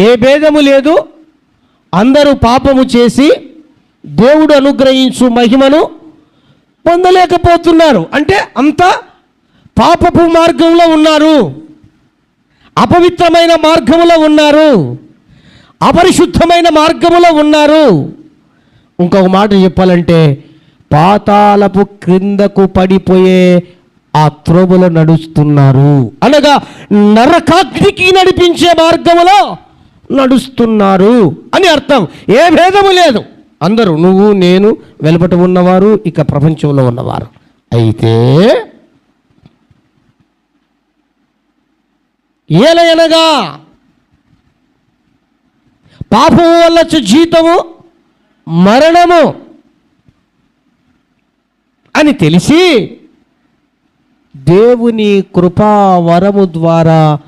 ఏ భేదము లేదు. అందరూ పాపము చేసి దేవుడు అనుగ్రహించు మహిమను పొందలేకపోతున్నారు. అంటే అంత పాపపు మార్గంలో ఉన్నారు. అపవిత్రమైన మార్గములో ఉన్నారు. అపరిశుద్ధమైన మార్గములో ఉన్నారు. ఇంకొక మాట చెప్పాలంటే పాతాళపు క్రిందకు పడిపోయే ఆ త్రోవలో నడుస్తున్నారు. అనగా నరకాగ్నికి నడిపించే మార్గములో నడుస్తున్నారు అని అర్థం. ఏ భేదము లేదు. అందరూ నువ్వు నేను వెలుపట ఉన్నవారు ఇక ప్రపంచంలో ఉన్నవారు. అయితే ఏలయనగా పాపం వల్ల జీతము మరణము అని తెలిసి దేవుని కృపావరము ద్వారా